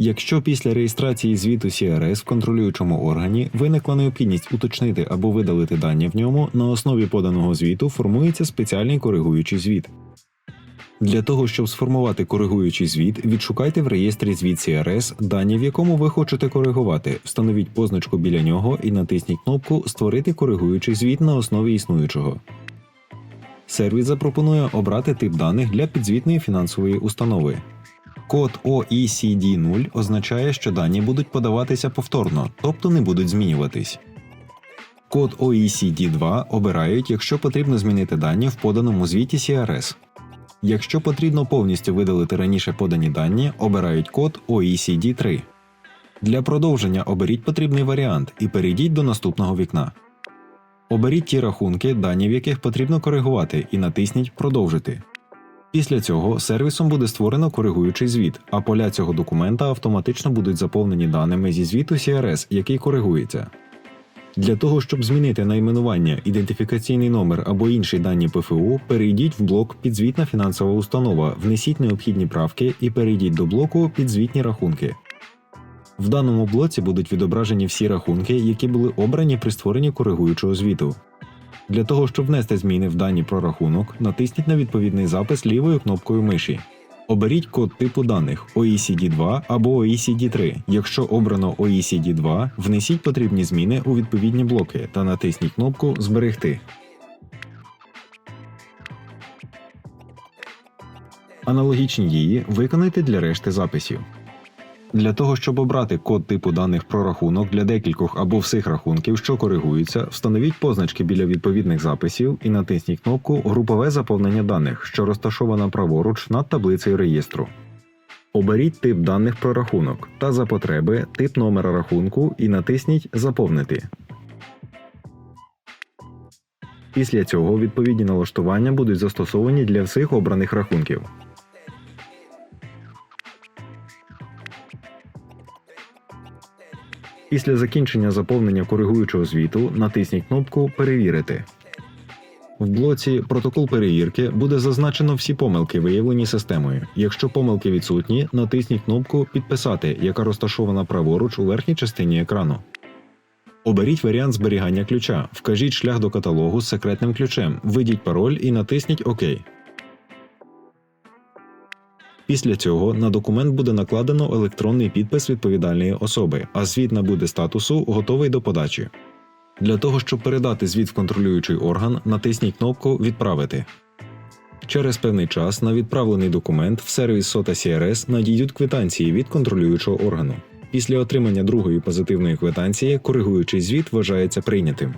Якщо після реєстрації звіту CRS в контролюючому органі виникла необхідність уточнити або видалити дані в ньому, на основі поданого звіту формується спеціальний коригуючий звіт. Для того, щоб сформувати коригуючий звіт, відшукайте в реєстрі звіт CRS дані, в якому ви хочете коригувати, встановіть позначку біля нього і натисніть кнопку Створити коригуючий звіт на основі існуючого. Сервіс запропонує обрати тип даних для підзвітної фінансової установи. Код OECD 0 означає, що дані будуть подаватися повторно, тобто не будуть змінюватись. Код OECD 2 обирають, якщо потрібно змінити дані в поданому звіті CRS. Якщо потрібно повністю видалити раніше подані дані, обирають код OECD 3. Для продовження оберіть потрібний варіант і перейдіть до наступного вікна. Оберіть ті рахунки, дані в яких потрібно коригувати, і натисніть Продовжити. Після цього сервісом буде створено коригуючий звіт, а поля цього документа автоматично будуть заповнені даними зі звіту CRS, який коригується. Для того, щоб змінити найменування, ідентифікаційний номер або інші дані ПФУ, перейдіть в блок Підзвітна фінансова установа, внесіть необхідні правки і перейдіть до блоку Підзвітні рахунки. В даному блоці будуть відображені всі рахунки, які були обрані при створенні коригуючого звіту. Для того, щоб внести зміни в дані про рахунок, натисніть на відповідний запис лівою кнопкою миші. Оберіть код типу даних OECD 2 або OECD 3. Якщо обрано OECD 2, внесіть потрібні зміни у відповідні блоки та натисніть кнопку Зберегти. Аналогічні дії виконайте для решти записів. Для того, щоб обрати код типу даних про рахунок для декількох або всіх рахунків, що коригуються, встановіть позначки біля відповідних записів і натисніть кнопку Групове заповнення даних, що розташована праворуч над таблицею реєстру. Оберіть тип даних про рахунок та за потреби тип номера рахунку і натисніть Заповнити. Після цього відповідні налаштування будуть застосовані для всіх обраних рахунків. Після закінчення заповнення коригуючого звіту натисніть кнопку Перевірити. В блоці Протокол перевірки буде зазначено всі помилки, виявлені системою. Якщо помилки відсутні, натисніть кнопку Підписати, яка розташована праворуч у верхній частині екрану. Оберіть варіант зберігання ключа, вкажіть шлях до каталогу з секретним ключем, введіть пароль і натисніть ОК. Після цього на документ буде накладено електронний підпис відповідальної особи, а звіт набуде статусу готовий до подачі. Для того, щоб передати звіт в контролюючий орган, натисніть кнопку Відправити. Через певний час на відправлений документ в сервіс SOTA CRS надійдуть квитанції від контролюючого органу. Після отримання другої позитивної квитанції коригуючий звіт вважається прийнятим.